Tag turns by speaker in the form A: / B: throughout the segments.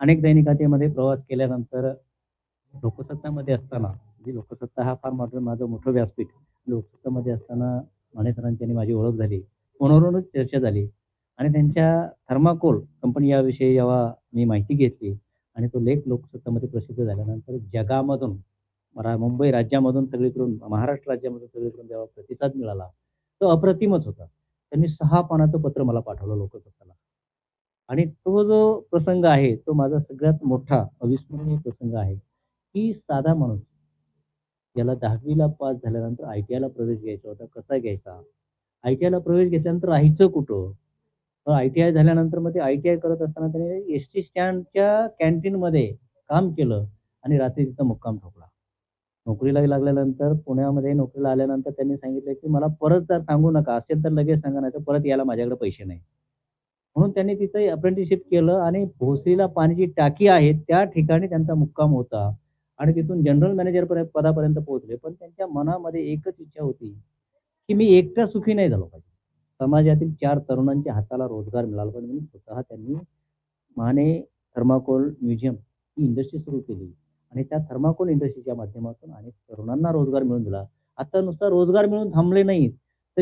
A: अनेक दैनिकातेमध्ये प्रवास केल्यानंतर लोकसत्तामध्ये असताना जी लोकसत्ता हा फार माझं माझं मोठं व्यासपीठ लोकसत्तामध्ये असताना मानेसरांची आणि माझी ओळख झाली फोनवरूनच चर्चा झाली आणि त्यांच्या थर्माकोल कंपनी याविषयी जेव्हा मी माहिती घेतली आणि तो लेख लोकसत्तामध्ये प्रसिद्ध झाल्यानंतर जगामधून मरा मुंबई राज्यामधून सगळीकडून महाराष्ट्र राज्यामधून सगळीकडून जेव्हा प्रतिसाद मिळाला तो अप्रतिमच होता. त्यांनी सहा पानाचं पत्र मला पाठवलं लोकसत्ताला. आणि तो जो प्रसंग आहे तो माझा सगळ्यात मोठा अविस्मरणीय प्रसंग आहे. की साधा माणूस याला दहावीला पास झाल्यानंतर आय टी आयला प्रवेश घ्यायचा होता कसा घ्यायचा? आय टी आयला प्रवेश घेतल्यानंतर राहायचं कुठं? आय टी आय झाल्यानंतर मग ते आय टी आय करत असताना त्याने एस टी स्टँडच्या कॅन्टीनमध्ये काम केलं आणि रात्री तिथं मुक्काम ठोकला. नोकरीला लागल्यानंतर पुण्यामध्ये नोकरीला आल्यानंतर त्यांनी सांगितलं की मला परत जर सांगू नका असेल तर लगेच सांगा नाही तर परत यायला माझ्याकडे पैसे नाही. म्हणून त्यांनी तिथं अप्रेंटिसशिप केलं आणि भोसरीला पाण्याची टाकी आहे त्या ठिकाणी त्यांचा मुक्काम होता. आणि तिथून जनरल मॅनेजर पदापर्यंत पोहोचले. पण त्यांच्या मनामध्ये एकच इच्छा होती की मी एकटा सुखी नाही झालो पाहिजे. समाजातील चार तरुणांच्या हाताला रोजगार मिळाला पाहिजे. म्हणून स्वतः त्यांनी माने थर्माकोल म्युझियम ही इंडस्ट्री सुरू केली. आणि त्या थर्माकोल इंडस्ट्रीच्या माध्यमातून अनेक तरुणांना रोजगार मिळून दिला. आता नुसता रोजगार मिळून थांबले नाहीत.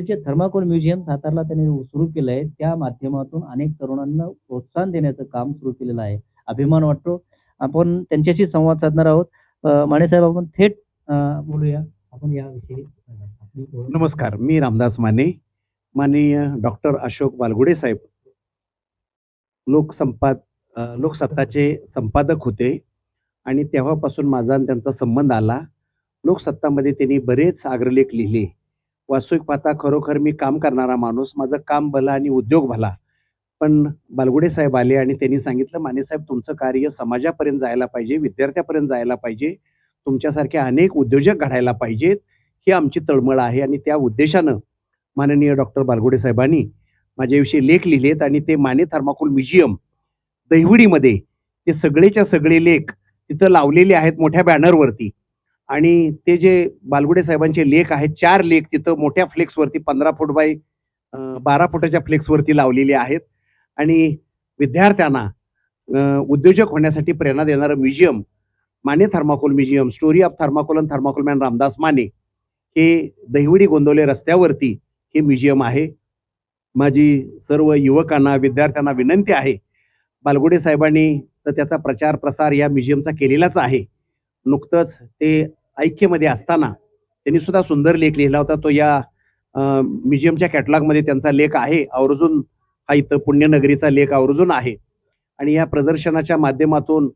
A: जे थर्माकोल म्युझियम सातारला त्यांनी सुरू केलं आहे त्या माध्यमातून अनेक तरुणांना प्रोत्साहन देण्याचं काम सुरू केलेलं आहे. अभिमान वाटतो. आपण त्यांच्याशी संवाद साधणार आहोत. अं, माने साहेब आपण थेट बोलूया. आपण याविषयी
B: नमस्कार. मी रामदास माने. माननीय डॉक्टर अशोक बालगुडे साहेब. लोकसंपाद लोकसत्ताचे संपादक होते आणि तेव्हापासून माझा त्यांचा संबंध आला. लोकसत्तामध्ये त्यांनी बरेच अग्रलेख लिहिले. वास्तविक पाहता खरोखर मी काम करणारा माणूस माझं काम भला आणि उद्योग भला. पण बालगुडे साहेब आले आणि त्यांनी सांगितलं माने साहेब तुमचं कार्य समाजापर्यंत जायला पाहिजे विद्यार्थ्यापर्यंत जायला पाहिजे तुमच्यासारखे अनेक उद्योजक घडायला पाहिजेत ही आमची तळमळ आहे आणि त्या उद्देशानं माननीय डॉक्टर बालगुडे साहेबांनी माझ्याविषयी लेख लिहिलेत आणि ते माने थर्माकोल म्युझियम दहिवडीमध्ये ते सगळेच्या सगळे लेख तिथं लावलेले आहेत मोठ्या बॅनरवरती आणि ते जे बालगुडे साहेबांचे लेख आहेत चार लेख तिथं मोठ्या फ्लेक्सवरती पंधरा फूट बाय बारा फुटाच्या फ्लेक्सवरती लावलेले आहेत. आणि विद्यार्थ्यांना उद्योजक होण्यासाठी प्रेरणा देणारं museum Mane thermocol museum story of thermocol and thermocol man Ramdas Mane हे दहिवडी गोंदवले रस्त्यावरती हे म्युझियम आहे. माझी सर्व युवकांना विद्यार्थ्यांना विनंती आहे बालगुडे साहेबांनी तर त्याचा प्रचार प्रसार या म्युझियमचा केलेलाच आहे. नुकतंच ते ऐक्यमध्ये असताना त्यांनी सुद्धा सुंदर लेख लिहिला होता. तो या म्युझियमच्या कॅटलॉगमध्ये त्यांचा लेख आहे. आवर्जून हा इथं पुण्यनगरीचा लेख आवर्जून आहे. आणि या प्रदर्शनाच्या माध्यमातून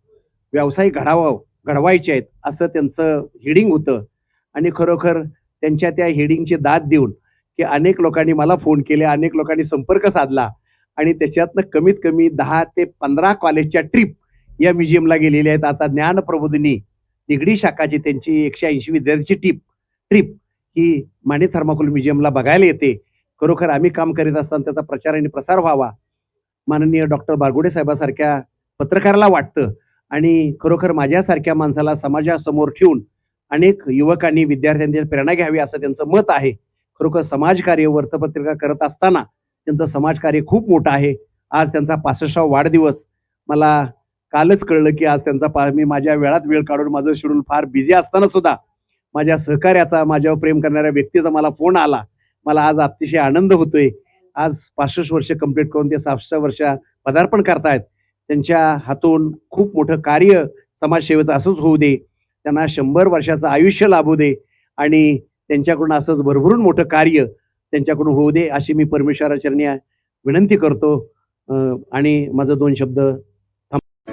B: व्यावसायिक घडावा घडवायचे आहेत असं त्यांचं हिडिंग होतं. आणि खरोखर त्यांच्या त्या हेडिंगची दाद देऊन की अनेक लोकांनी मला फोन केले अनेक लोकांनी संपर्क साधला. आणि त्याच्यातनं कमीत कमी दहा ते पंधरा कॉलेजच्या ट्रिप या म्युझियमला गेलेल्या आहेत. आता ज्ञान प्रबोधिनी निगडी शाखाची त्यांची एकशे ऐंशी विद्यार्थ्याची टीप ट्रिप ही माने थर्माकोल म्युझियमला बघायला येते. खरोखर आम्ही काम करीत असताना त्याचा प्रचार आणि प्रसार व्हावा माननीय डॉक्टर बारगुडे साहेबासारख्या पत्रकाराला वाटतं. आणि खरोखर माझ्यासारख्या माणसाला समाजासमोर ठेवून अनेक युवकांनी विद्यार्थ्यांची प्रेरणा घ्यावी असं त्यांचं मत आहे. खरोखर समाजकार्य वृत्तपत्रिका करत असताना त्यांचं समाजकार्य खूप मोठं आहे. आज त्यांचा पासष्टावा वाढदिवस. मला कालच कळलं की आज त्यांचा पा मी माझ्या वेळात वेळ काढून माझं शेड्यूल फार बिझी असताना सुद्धा माझ्या सहकार्याचा माझ्यावर प्रेम करणाऱ्या व्यक्तीचा मला फोन आला. मला आज अतिशय आनंद होतोय. आज पासष्ट वर्ष कंप्लीट करून ते सहाशे वर्ष पदार्पण करतायत. त्यांच्या हातून खूप मोठं कार्य समाजसेवेचं असंच होऊ दे. त्यांना शंभर वर्षाचं आयुष्य लाभू दे. आणि त्यांच्याकडून असंच भरभरून मोठं कार्य त्यांच्याकडून होऊ दे अशी मी परमेश्वराचरणी विनंती करतो. आणि माझं दोन शब्द